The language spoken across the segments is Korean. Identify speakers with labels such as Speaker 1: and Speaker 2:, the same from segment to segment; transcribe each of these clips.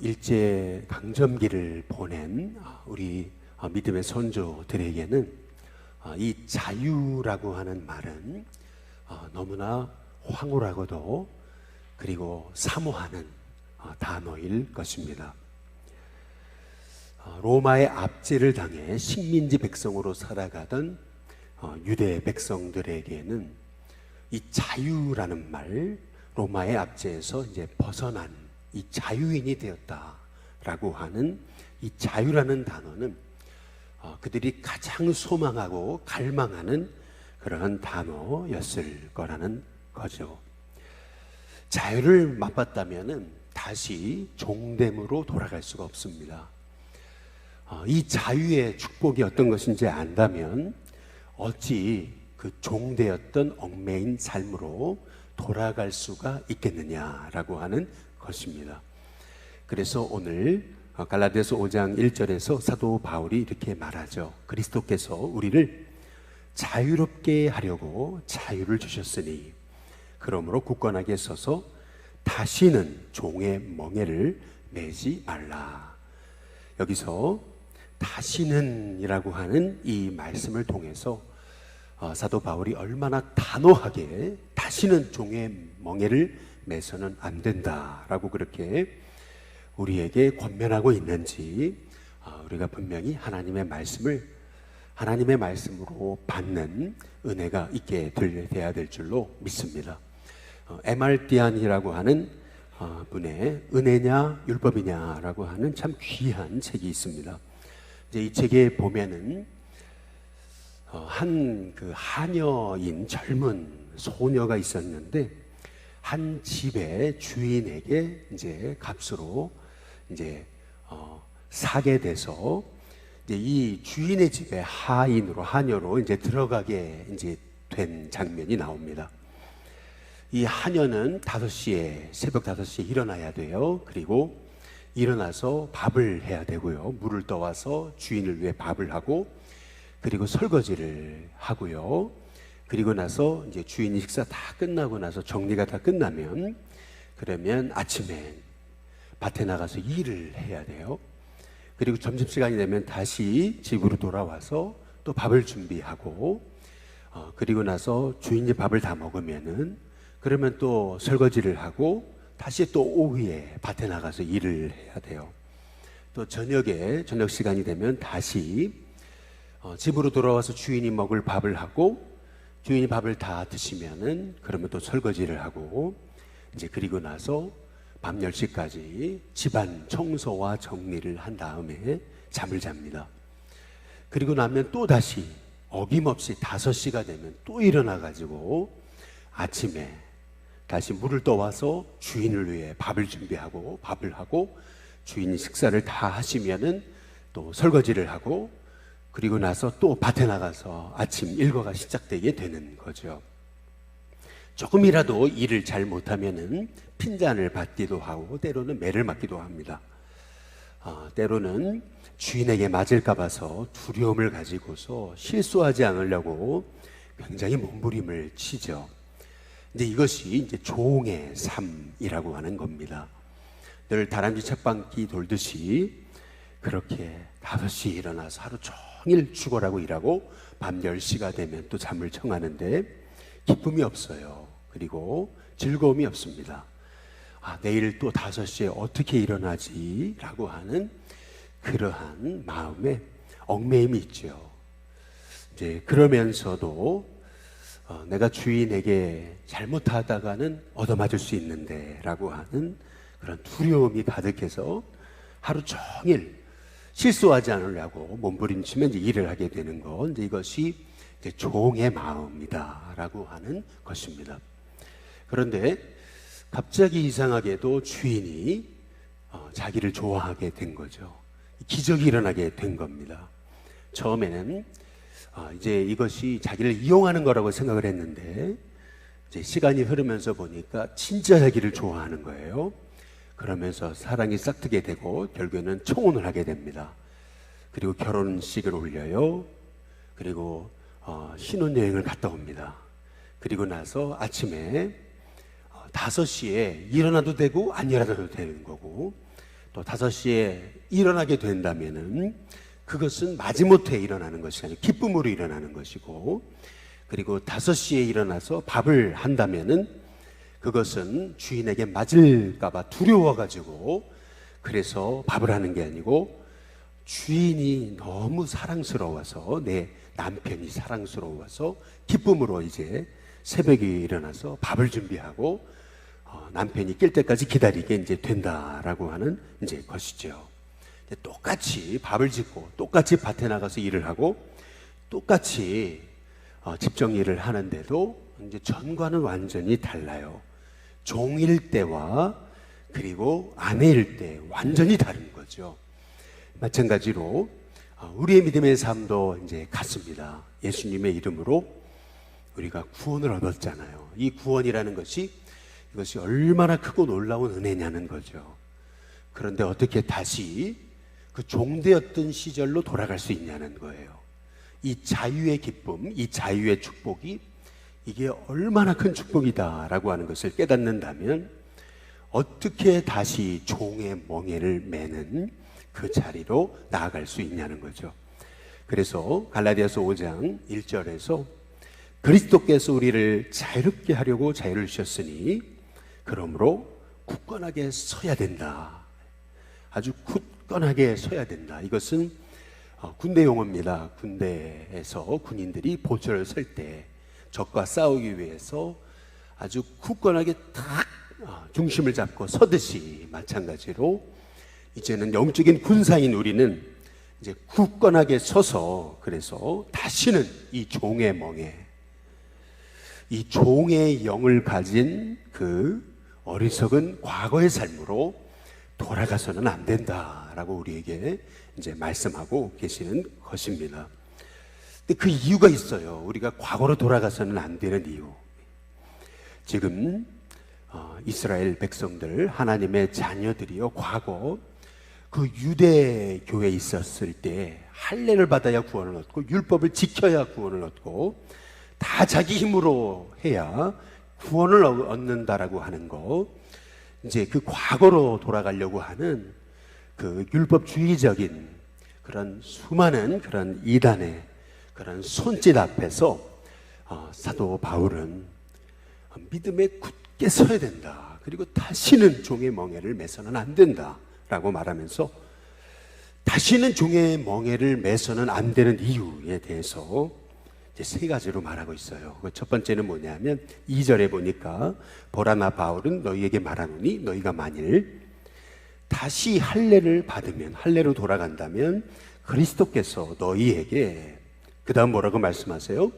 Speaker 1: 일제 강점기를 보낸 아, 우리 아, 믿음의 선조들에게는 아, 이 자유라고 하는 말은 아, 너무나 황홀하고도 그리고 사모하는 아, 단어일 것입니다. 아, 로마의 압제를 당해 식민지 백성으로 살아가던 어, 유대 백성들에게는 이 자유라는 말, 로마의 압제에서 이제 벗어난 이 자유인이 되었다라고 하는 이 자유라는 단어는 어, 그들이 가장 소망하고 갈망하는 그러한 단어였을 거라는 거죠. 자유를 맛봤다면은 다시 종됨으로 돌아갈 수가 없습니다. 어, 이 자유의 축복이 어떤 것인지 안다면 어찌 그 종되었던 얽매인 삶으로 돌아갈 수가 있겠느냐라고 하는 것입니다. 그래서 오늘 갈라디아서 5장 1절에서 사도 바울이 이렇게 말하죠. 그리스도께서 우리를 자유롭게 하려고 자유를 주셨으니 그러므로 굳건하게 서서 다시는 종의 멍에를 매지 말라. 여기서 다시는이라고 하는 이 말씀을 통해서 어, 사도 바울이 얼마나 단호하게 다시는 종의 멍에를 매서는 안 된다라고 그렇게 우리에게 권면하고 있는지 어, 우리가 분명히 하나님의 말씀을 하나님의 말씀으로 받는 은혜가 있게 돼야 될 줄로 믿습니다. 어, 에말디안이라고 하는 어, 분의 은혜냐 율법이냐라고 하는 참 귀한 책이 있습니다. 이제 이 책에 보면은 어, 한그 하녀인 젊은 소녀가 있었는데 한 집의 주인에게 이제 값으로 이제 어, 사게 돼서 이제 이 주인의 집에 하인으로 하녀로 이제 들어가게 이제 된 장면이 나옵니다. 이 하녀는 5시에 새벽 5시에 일어나야 돼요. 그리고 일어나서 밥을 해야 되고요. 물을 떠와서 주인을 위해 밥을 하고 그리고 설거지를 하고요. 그리고 나서 이제 주인이 식사 다 끝나고 나서 정리가 다 끝나면 그러면 아침에 밭에 나가서 일을 해야 돼요. 그리고 점심시간이 되면 다시 집으로 돌아와서 또 밥을 준비하고 어, 그리고 나서 주인이 밥을 다 먹으면은 그러면 또 설거지를 하고 다시 또 오후에 밭에 나가서 일을 해야 돼요. 또 저녁에 저녁 시간이 되면 다시 어, 집으로 돌아와서 주인이 먹을 밥을 하고 주인이 밥을 다 드시면은 그러면 또 설거지를 하고 이제 그리고 나서 밤 10시까지 집안 청소와 정리를 한 다음에 잠을 잡니다. 그리고 나면 또 다시 어김없이 5시가 되면 또 일어나 가지고 아침에 다시 물을 떠와서 주인을 위해 밥을 준비하고 밥을 하고 주인이 식사를 다 하시면은 또 설거지를 하고 그리고 나서 또 밭에 나가서 아침 일과가 시작되게 되는 거죠. 조금이라도 일을 잘 못하면은 핀잔을 받기도 하고 때로는 매를 맞기도 합니다. 어, 때로는 주인에게 맞을까 봐서 두려움을 가지고서 실수하지 않으려고 굉장히 몸부림을 치죠. 이제 이것이 이제 종의 삶이라고 하는 겁니다. 늘 다람쥐 책방기 돌듯이 그렇게 5시 일어나서 하루 종일 죽어라고 일하고 밤 10시가 되면 또 잠을 청하는데 기쁨이 없어요. 그리고 즐거움이 없습니다. 아, 내일 또 5시에 어떻게 일어나지? 라고 하는 그러한 마음에 얽매임이 있죠. 이제 그러면서도 어, 내가 주인에게 잘못하다가는 얻어맞을 수 있는데 라고 하는 그런 두려움이 가득해서 하루 종일 실수하지 않으려고 몸부림치면 이제 일을 하게 되는 것. 이제 이것이 이제 종의 마음이다라고 하는 것입니다. 그런데 갑자기 이상하게도 주인이 어, 자기를 좋아하게 된 거죠. 기적이 일어나게 된 겁니다. 처음에는 어, 이제 이것이 자기를 이용하는 거라고 생각을 했는데 이제 시간이 흐르면서 보니까 진짜 자기를 좋아하는 거예요. 그러면서 사랑이 싹트게 되고 결국에는 청혼을 하게 됩니다. 그리고 결혼식을 올려요. 그리고 어, 신혼여행을 갔다 옵니다. 그리고 나서 아침에 어, 5시에 일어나도 되고 안 일어나도 되는 거고 또또 5시에 일어나게 된다면은 그것은 마지못해 일어나는 것이 아니고 기쁨으로 일어나는 것이고 그리고 5시에 일어나서 밥을 한다면은 그것은 주인에게 맞을까봐 두려워가지고 그래서 밥을 하는 게 아니고 주인이 너무 사랑스러워서 내 남편이 사랑스러워서 기쁨으로 이제 새벽에 일어나서 밥을 준비하고 어, 남편이 깰 때까지 기다리게 이제 된다라고 하는 이제 것이죠. 똑같이 밥을 짓고 똑같이 밭에 나가서 일을 하고 똑같이 어, 집정 일을 하는데도 이제 전과는 완전히 달라요. 종일 때와 그리고 아내일 때 완전히 다른 거죠. 마찬가지로 어, 우리의 믿음의 삶도 이제 같습니다. 예수님의 이름으로 우리가 구원을 얻었잖아요. 이 구원이라는 것이 이것이 얼마나 크고 놀라운 은혜냐는 거죠. 그런데 어떻게 다시 그 종되었던 시절로 돌아갈 수 있냐는 거예요. 이 자유의 기쁨, 이 자유의 축복이 이게 얼마나 큰 축복이다라고 하는 것을 깨닫는다면 어떻게 다시 종의 멍에를 매는 그 자리로 나아갈 수 있냐는 거죠. 그래서 갈라디아서 5장 1절에서 그리스도께서 우리를 자유롭게 하려고 자유를 주셨으니 그러므로 굳건하게 서야 된다. 아주 굳건하게 서야 된다. 이것은 어, 군대 용어입니다. 군대에서 군인들이 보초를 설때 적과 싸우기 위해서 아주 굳건하게 딱 어, 중심을 잡고 서듯이 마찬가지로 이제는 영적인 군사인 우리는 이제 굳건하게 서서 그래서 다시는 이 종의 멍에 이 종의 영을 가진 그 어리석은 과거의 삶으로 돌아가서는 안 된다라고 우리에게 이제 말씀하고 계시는 것입니다. 근데 그 이유가 있어요. 우리가 과거로 돌아가서는 안 되는 이유. 지금 어, 이스라엘 백성들 하나님의 자녀들이요 과거 그 유대 교회에 있었을 때 할례를 받아야 구원을 얻고 율법을 지켜야 구원을 얻고 다 자기 힘으로 해야 구원을 얻는다라고 하는 거 이제 그 과거로 돌아가려고 하는 그 율법주의적인 그런 수많은 그런 이단의 그런 손짓 앞에서 어, 사도 바울은 믿음에 굳게 서야 된다. 그리고 다시는 종의 멍에를 매서는 안 된다 라고 말하면서 다시는 종의 멍에를 매서는 안 되는 이유에 대해서 세 가지로 말하고 있어요. 그첫 번째는 뭐냐면 2절에 보니까 보라나 바울은 너희에게 말하노니 너희가 만일 다시 할례를 받으면 할례로 돌아간다면 그리스도께서 너희에게 그 다음 뭐라고 말씀하세요?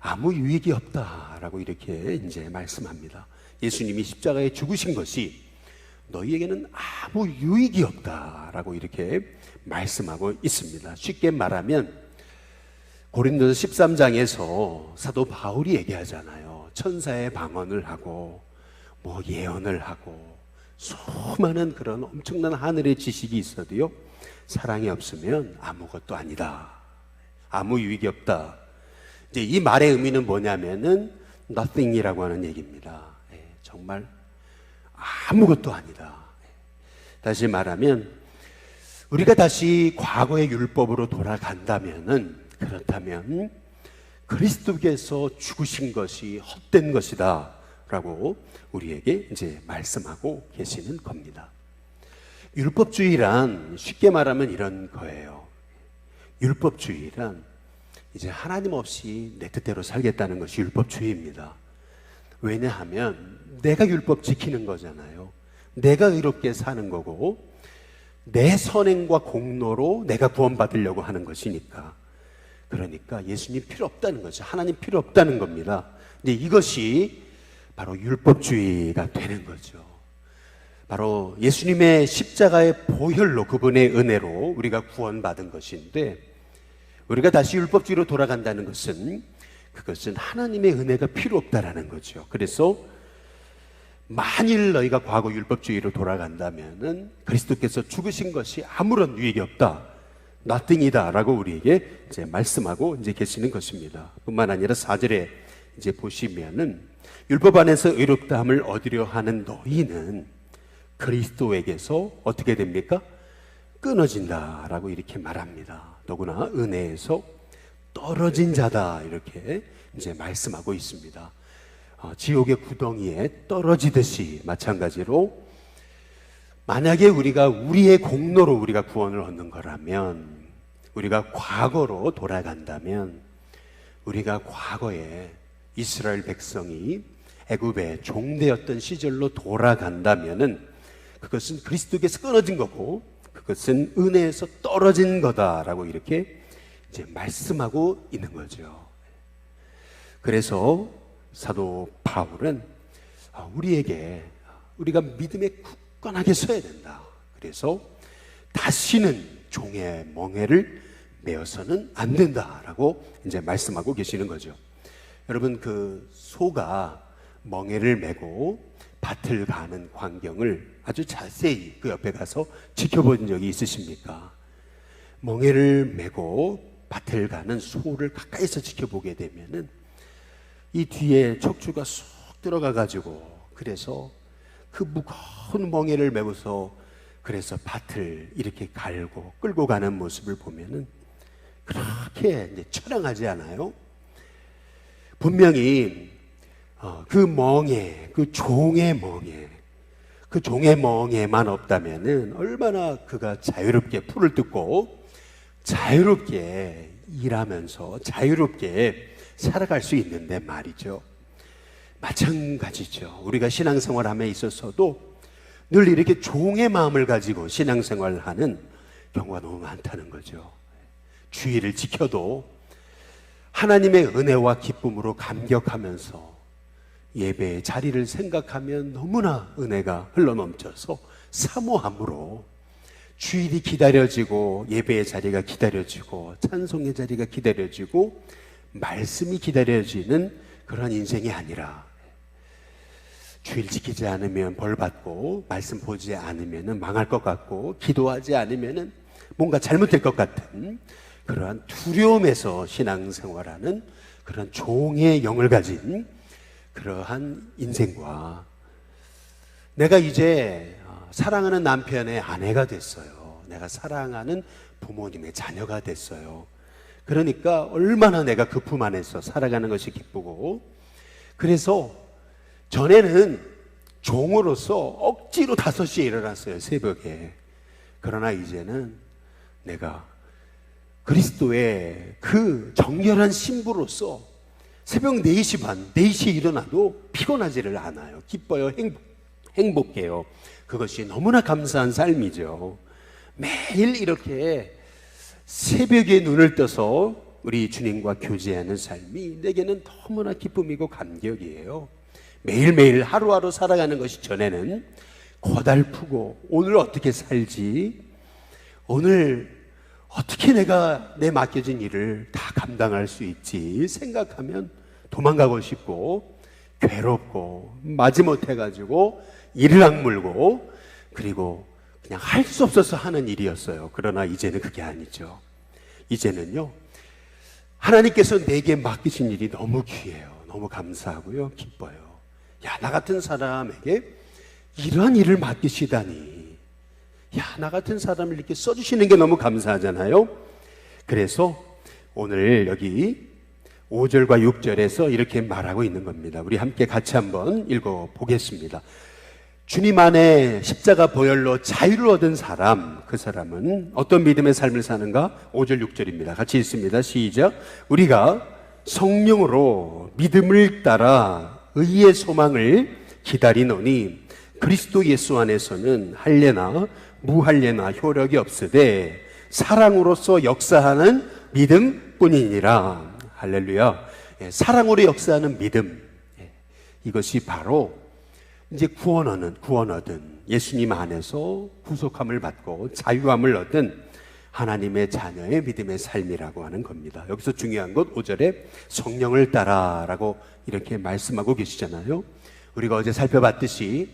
Speaker 1: 아무 유익이 없다라고 이렇게 이제 말씀합니다. 예수님이 십자가에 죽으신 것이 너희에게는 아무 유익이 없다라고 이렇게 말씀하고 있습니다. 쉽게 말하면 고린도서 13장에서 사도 바울이 얘기하잖아요. 천사의 방언을 하고 뭐 예언을 하고 수많은 그런 엄청난 하늘의 지식이 있어도요. 사랑이 없으면 아무것도 아니다. 아무 유익이 없다. 이제 이 말의 의미는 뭐냐면은 nothing이라고 하는 얘기입니다. 예, 정말 아무것도 아니다. 다시 말하면 우리가 다시 과거의 율법으로 돌아간다면은 그렇다면 그리스도께서 죽으신 것이 헛된 것이다. 라고 우리에게 이제 말씀하고 계시는 겁니다. 율법주의란 쉽게 말하면 이런 거예요. 율법주의란 이제 하나님 없이 내 뜻대로 살겠다는 것이 율법주의입니다. 왜냐하면 내가 율법 지키는 거잖아요. 내가 의롭게 사는 거고 내 선행과 공로로 내가 구원받으려고 하는 것이니까. 그러니까 예수님 필요 없다는 거죠. 하나님 필요 없다는 겁니다. 근데 이것이 바로 율법주의가 되는 거죠. 바로 예수님의 십자가의 보혈로 그분의 은혜로 우리가 구원받은 것인데 우리가 다시 율법주의로 돌아간다는 것은 그것은 하나님의 은혜가 필요 없다라는 거죠. 그래서 만일 너희가 과거 율법주의로 돌아간다면은 그리스도께서 죽으신 것이 아무런 유익이 없다. nothing이다라고 우리에게 이제 말씀하고 이제 계시는 것입니다. 뿐만 아니라 4절에 이제 보시면은 율법 안에서 의롭다함을 얻으려 하는 너희는 그리스도에게서 어떻게 됩니까? 끊어진다라고 이렇게 말합니다. 더구나 은혜에서 떨어진 자다 이렇게 이제 말씀하고 있습니다. 어, 지옥의 구덩이에 떨어지듯이 마찬가지로 만약에 우리가 우리의 공로로 우리가 구원을 얻는 거라면 우리가 과거로 돌아간다면 우리가 과거에 이스라엘 백성이 애굽의 종되었던 시절로 돌아간다면은 그것은 그리스도께서 끊어진 거고 그것은 은혜에서 떨어진 거다라고 이렇게 이제 말씀하고 있는 거죠. 그래서 사도 바울은 아, 우리에게 우리가 믿음에 굳건하게 서야 된다. 그래서 다시는 종의 멍해를 메어서는 안 된다라고 이제 말씀하고 계시는 거죠. 여러분 그 소가 멍해를 메고 밭을 가는 광경을 아주 자세히 그 옆에 가서 지켜본 적이 있으십니까? 멍해를 메고 밭을 가는 소를 가까이서 지켜보게 되면은 이 뒤에 척추가 쑥 들어가 가지고 그래서 그 무거운 멍해를 메고서 그래서 밭을 이렇게 갈고 끌고 가는 모습을 보면은 그렇게 이제 처량하지 않아요? 분명히 어, 그 멍에, 그 종의 멍에, 그 종의 멍에만 없다면은 얼마나 그가 자유롭게 풀을 뜯고 자유롭게 일하면서 자유롭게 살아갈 수 있는데 말이죠. 마찬가지죠. 우리가 신앙생활함에 있어서도 늘 이렇게 종의 마음을 가지고 신앙생활하는 경우가 너무 많다는 거죠. 주의를 지켜도 하나님의 은혜와 기쁨으로 감격하면서 예배의 자리를 생각하면 너무나 은혜가 흘러넘쳐서 사모함으로 주일이 기다려지고 예배의 자리가 기다려지고 찬송의 자리가 기다려지고 말씀이 기다려지는 그런 인생이 아니라 주일 지키지 않으면 벌 받고 말씀 보지 않으면 망할 것 같고 기도하지 않으면 뭔가 잘못될 것 같은 그러한 두려움에서 신앙생활하는 그런 종의 영을 가진 그러한 인생과 내가 이제 어, 사랑하는 남편의 아내가 됐어요. 내가 사랑하는 부모님의 자녀가 됐어요. 그러니까 얼마나 내가 그 품 안에서 살아가는 것이 기쁘고 그래서 전에는 종으로서 억지로 5시에 일어났어요. 새벽에. 그러나 이제는 내가 그리스도의 그 정결한 신부로서 새벽 4시 반, 4시에 일어나도 피곤하지를 않아요. 기뻐요. 행복, 행복 해요. 그것이 너무나 감사한 삶이죠. 매일 이렇게 새벽에 눈을 떠서 우리 주님과 교제하는 삶이 내게는 너무나 기쁨이고 감격이에요. 매일매일 하루하루 살아가는 것이 전에는 고달프고 오늘 어떻게 살지? 오늘 어떻게 내가 내 맡겨진 일을 다 감당할 수 있지 생각하면 도망가고 싶고 괴롭고 마지못해 가지고 이를 악물고 그리고 그냥 할 수 없어서 하는 일이었어요. 그러나 이제는 그게 아니죠. 이제는요, 하나님께서 내게 맡기신 일이 너무 귀해요. 너무 감사하고요. 기뻐요. 야, 나 같은 사람에게 이러한 일을 맡기시다니. 야, 나 같은 사람을 이렇게 써주시는 게 너무 감사하잖아요. 그래서 오늘 여기 5절과 6절에서 이렇게 말하고 있는 겁니다. 우리 함께 같이 한번 읽어 보겠습니다. 주님 안에 십자가 보혈로 자유를 얻은 사람, 그 사람은 어떤 믿음의 삶을 사는가? 5절, 6절입니다. 같이 읽습니다. 시작. 우리가 성령으로 믿음을 따라 의의 소망을 기다리노니 그리스도 예수 안에서는 할례나 무할례나 효력이 없으되 사랑으로서 역사하는 믿음뿐이니라. 할렐루야. 예, 사랑으로 역사하는 믿음. 예, 이것이 바로 이제 구원 얻은, 구원 얻은 예수님 안에서 구속함을 받고 자유함을 얻은 하나님의 자녀의 믿음의 삶이라고 하는 겁니다. 여기서 중요한 것 5절에 성령을 따라라고 이렇게 말씀하고 계시잖아요. 우리가 어제 살펴봤듯이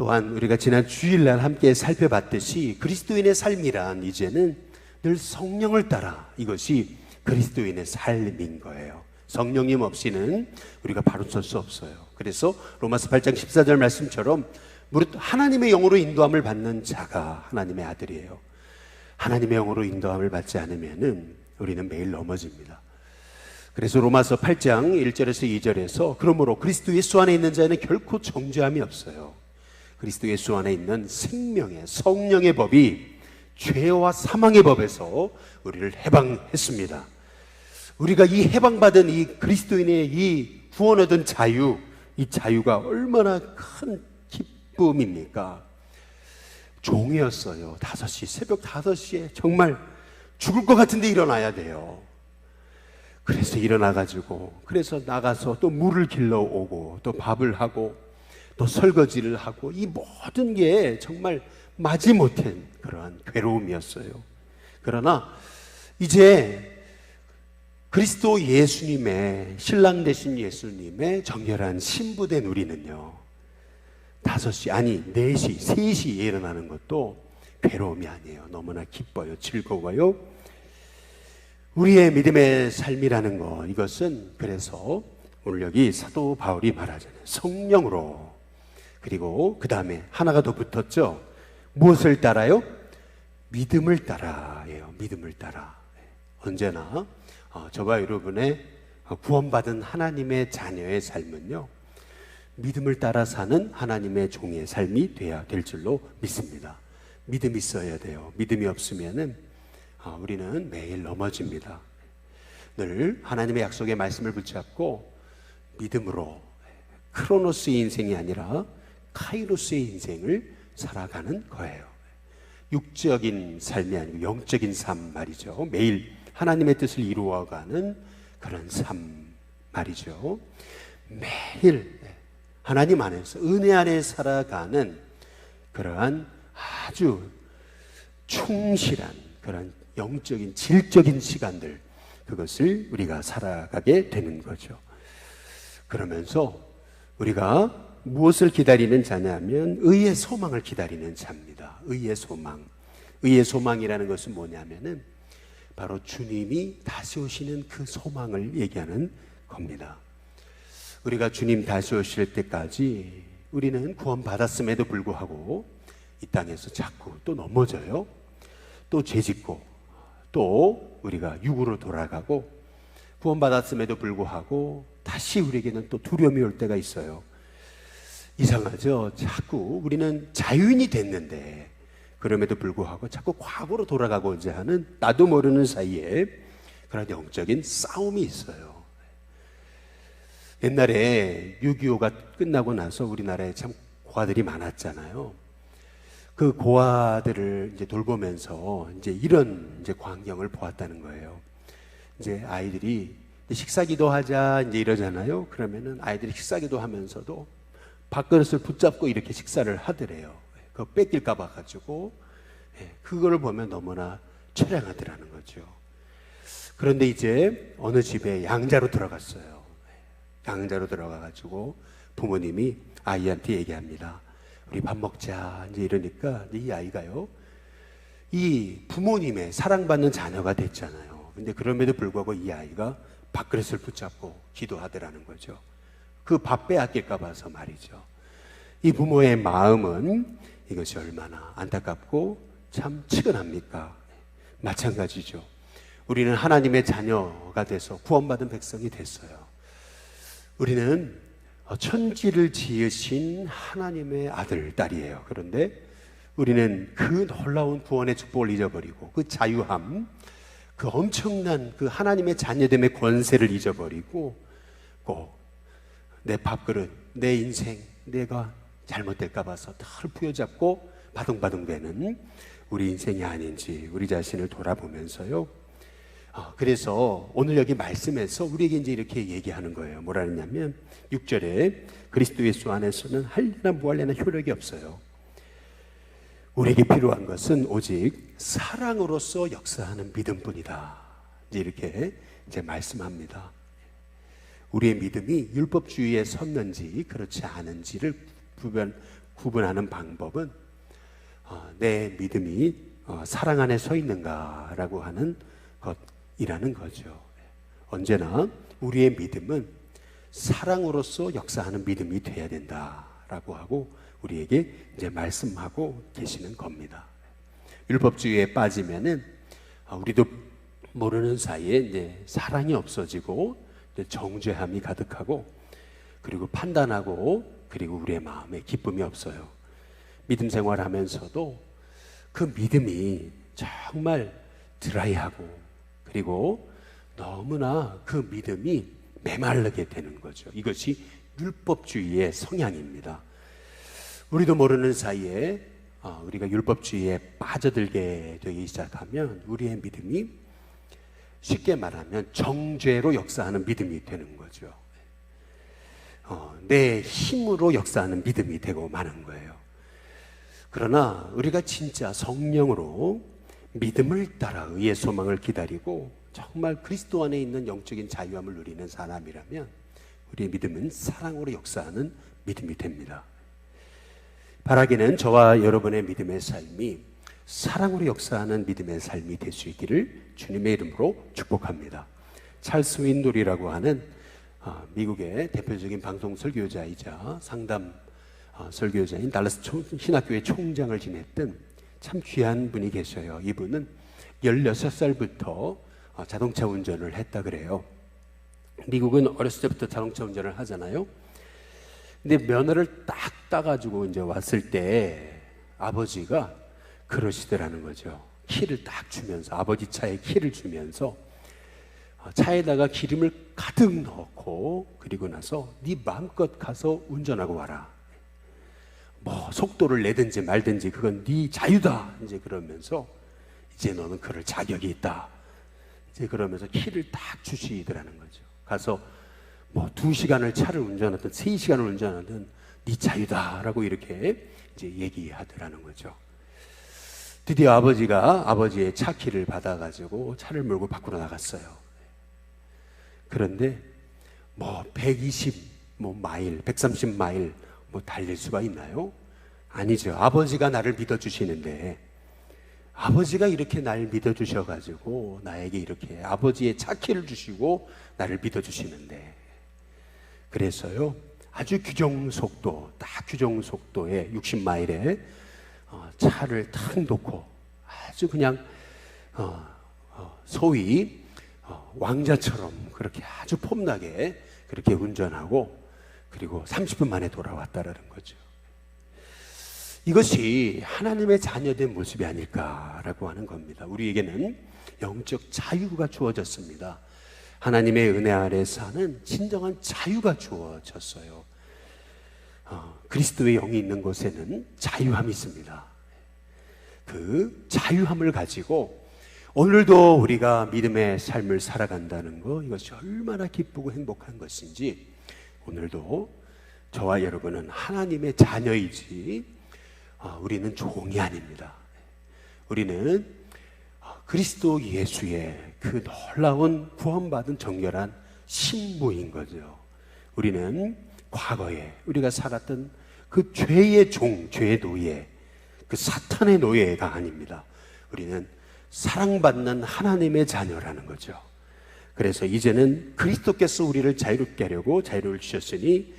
Speaker 1: 또한 우리가 지난 주일날 함께 살펴봤듯이 그리스도인의 삶이란 이제는 늘 성령을 따라 이것이 그리스도인의 삶인 거예요. 성령님 없이는 우리가 바로 설 수 없어요. 그래서 로마서 8장 14절 말씀처럼 무릇 하나님의 영으로 인도함을 받는 자가 하나님의 아들이에요. 하나님의 영으로 인도함을 받지 않으면은 우리는 매일 넘어집니다. 그래서 로마서 8장 1절에서 2절에서 그러므로 그리스도 예수 안에 있는 자에는 결코 정죄함이 없어요. 그리스도 예수 안에 있는 생명의 성령의 법이 죄와 사망의 법에서 우리를 해방했습니다. 우리가 이 해방받은 이 그리스도인의 이 구원 얻은 자유, 이 자유가 얼마나 큰 기쁨입니까? 종이었어요. 5시, 새벽 5시에 정말 죽을 것 같은데 일어나야 돼요. 그래서 일어나가지고, 그래서 나가서 또 물을 길러 오고, 또 밥을 하고, 또 설거지를 하고, 이 모든 게 정말 마지 못한 그러한 괴로움이었어요. 그러나, 이제 그리스도 예수님의, 신랑 되신 예수님의 정결한 신부된 우리는요, 5시, 아니, 4시, 3시에 일어나는 것도 괴로움이 아니에요. 너무나 기뻐요. 즐거워요. 우리의 믿음의 삶이라는 거, 이것은 그래서 오늘 여기 사도 바울이 말하잖아요. 성령으로. 그리고 그 다음에 하나가 더 붙었죠. 무엇을 따라요? 믿음을 따라예요. 믿음을 따라. 언제나 어, 저와 여러분의 구원받은 하나님의 자녀의 삶은요. 믿음을 따라 사는 하나님의 종의 삶이 돼야 될 줄로 믿습니다. 믿음이 있어야 돼요. 믿음이 없으면은 아, 우리는 매일 넘어집니다. 늘 하나님의 약속의 말씀을 붙잡고 믿음으로 크로노스의 인생이 아니라 카이로스의 인생을 살아가는 거예요. 육적인 삶이 아니고 영적인 삶 말이죠. 매일 하나님의 뜻을 이루어가는 그런 삶 말이죠. 매일 하나님 안에서 은혜 안에 살아가는 그러한 아주 충실한 그런 영적인 질적인 시간들 그것을 우리가 살아가게 되는 거죠. 그러면서 우리가 무엇을 기다리는 자냐면 의의 소망을 기다리는 자입니다. 의의 소망. 의의 소망이라는 것은 뭐냐면은 바로 주님이 다시 오시는 그 소망을 얘기하는 겁니다. 우리가 주님 다시 오실 때까지 우리는 구원받았음에도 불구하고 이 땅에서 자꾸 또 넘어져요. 또 죄짓고 또 우리가 육으로 돌아가고 구원받았음에도 불구하고 다시 우리에게는 또 두려움이 올 때가 있어요. 이상하죠? 자꾸 우리는 자유인이 됐는데 그럼에도 불구하고 자꾸 과거로 돌아가고자 하는 나도 모르는 사이에 그런 영적인 싸움이 있어요. 옛날에 6.25가 끝나고 나서 우리나라에 참 고아들이 많았잖아요. 그 고아들을 이제 돌보면서 이제 이런 이제 광경을 보았다는 거예요. 이제 아이들이 식사기도 하자 이제 이러잖아요. 그러면은 아이들이 식사기도 하면서도 밥그릇을 붙잡고 이렇게 식사를 하더래요. 그거 뺏길까 봐 가지고 예, 그거를 보면 너무나 처량하더라는 거죠. 그런데 이제 어느 집에 양자로 들어갔어요. 양자로 들어가 가지고 부모님이 아이한테 얘기합니다. 우리 밥 먹자. 이제 이러니까 이 아이가요. 이 부모님의 사랑받는 자녀가 됐잖아요. 근데 그럼에도 불구하고 이 아이가 밥그릇을 붙잡고 기도하더라는 거죠. 그 밥 빼앗길까 봐서 말이죠. 이 부모의 마음은 이것이 얼마나 안타깝고 참 측은합니까? 마찬가지죠. 우리는 하나님의 자녀가 돼서 구원받은 백성이 됐어요. 우리는 천지를 지으신 하나님의 아들, 딸이에요. 그런데 우리는 그 놀라운 구원의 축복을 잊어버리고 그 자유함, 그 엄청난 그 하나님의 자녀됨의 권세를 잊어버리고 꼭 내 밥그릇, 내 인생, 내가 잘못될까 봐서 털 부여잡고 바둥바둥대는 우리 인생이 아닌지 우리 자신을 돌아보면서요. 어, 그래서 오늘 여기 말씀에서 우리에게 이제 이렇게 얘기하는 거예요. 뭐라 했냐면 6절에 그리스도 예수 안에서는 할려나 무할려나 효력이 없어요. 우리에게 필요한 것은 오직 사랑으로서 역사하는 믿음뿐이다. 이제 이렇게 이제 말씀합니다. 우리의 믿음이 율법주의에 섰는지 그렇지 않은지를 구분, 구분하는 방법은 어, 내 믿음이 어, 사랑 안에 서 있는가라고 하는 것 이라는 거죠. 언제나 우리의 믿음은 사랑으로서 역사하는 믿음이 돼야 된다라고 하고 우리에게 이제 말씀하고 계시는 겁니다. 율법주의에 빠지면은 아, 우리도 모르는 사이에 이제 사랑이 없어지고 정죄함이 가득하고 그리고 판단하고 그리고 우리의 마음에 기쁨이 없어요. 믿음 생활하면서도 그 믿음이 정말 드라이하고 그리고 너무나 그 믿음이 메마르게 되는 거죠. 이것이 율법주의의 성향입니다. 우리도 모르는 사이에 어, 우리가 율법주의에 빠져들게 되기 시작하면 우리의 믿음이 쉽게 말하면 정죄로 역사하는 믿음이 되는 거죠. 어, 내 힘으로 역사하는 믿음이 되고 마는 거예요. 그러나 우리가 진짜 성령으로 믿음을 따라 의의 소망을 기다리고 정말 그리스도 안에 있는 영적인 자유함을 누리는 사람이라면 우리의 믿음은 사랑으로 역사하는 믿음이 됩니다. 바라기는 저와 여러분의 믿음의 삶이 사랑으로 역사하는 믿음의 삶이 될 수 있기를 주님의 이름으로 축복합니다. 찰스 윈돌이라고 하는 어, 미국의 대표적인 방송 설교자이자 상담 어, 설교자인 달라스 신학교의 총장을 지냈던 참 귀한 분이 계셔요. 이분은 16살부터 어, 자동차 운전을 했다 그래요. 미국은 어렸을 때부터 자동차 운전을 하잖아요. 근데 면허를 딱 따가지고 이제 왔을 때 아버지가 그러시더라는 거죠. 키를 딱 주면서 아버지 차에 키를 주면서 어, 차에다가 기름을 가득 넣고 그리고 나서 네 마음껏 가서 운전하고 와라. 뭐 속도를 내든지 말든지 그건 네 자유다. 이제 그러면서 이제 너는 그럴 자격이 있다. 이제 그러면서 키를 딱 주시더라는 거죠. 가서 뭐 두 시간을 차를 운전하든 세 시간을 운전하든 네 자유다라고 이렇게 이제 얘기하더라는 거죠. 드디어 아버지가 아버지의 차 키를 받아가지고 차를 몰고 밖으로 나갔어요. 그런데 뭐 120, 뭐 마일, 130 마일 뭐 달릴 수가 있나요? 아니죠. 아버지가 나를 믿어주시는데 아버지가 이렇게 날 믿어주셔가지고 나에게 이렇게 아버지의 차 키를 주시고 나를 믿어주시는데 그래서요 아주 규정 속도 딱 규정 속도에 60마일에 어, 차를 탁 놓고 아주 그냥 어, 어, 소위 어, 왕자처럼 그렇게 아주 폼나게 그렇게 운전하고 그리고 30분 만에 돌아왔다라는 거죠. 이것이 하나님의 자녀된 모습이 아닐까라고 하는 겁니다. 우리에게는 영적 자유가 주어졌습니다. 하나님의 은혜 아래 사는 진정한 자유가 주어졌어요. 어, 그리스도의 영이 있는 곳에는 자유함이 있습니다. 그 자유함을 가지고 오늘도 우리가 믿음의 삶을 살아간다는 거 이것이 얼마나 기쁘고 행복한 것인지 오늘도 저와 여러분은 하나님의 자녀이지 어, 우리는 종이 아닙니다. 우리는 어, 그리스도 예수의 그 놀라운 구원받은 정결한 신부인 거죠. 우리는 과거에 우리가 살았던 그 죄의 종, 죄의 노예, 그 사탄의 노예가 아닙니다. 우리는 사랑받는 하나님의 자녀라는 거죠. 그래서 이제는 그리스도께서 우리를 자유롭게 하려고 자유를 주셨으니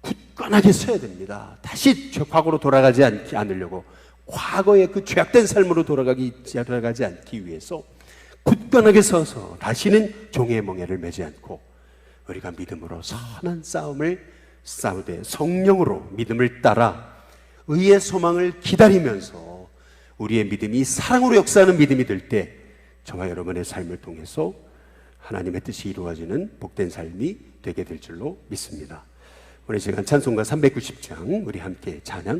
Speaker 1: 굳건하게 서야 됩니다. 다시 과거로 돌아가지 않, 않으려고 과거의 그 죄악된 삶으로 돌아가기 돌아가지 않기 위해서 굳건하게 서서 다시는 종의 멍에를 매지 않고 우리가 믿음으로 선한 싸움을 싸우되 성령으로 믿음을 따라 의의 소망을 기다리면서 우리의 믿음이 사랑으로 역사하는 믿음이 될 때 저와 여러분의 삶을 통해서 하나님의 뜻이 이루어지는 복된 삶이 되게 될 줄로 믿습니다. 오늘 시간 찬송가 390장 우리 함께 찬양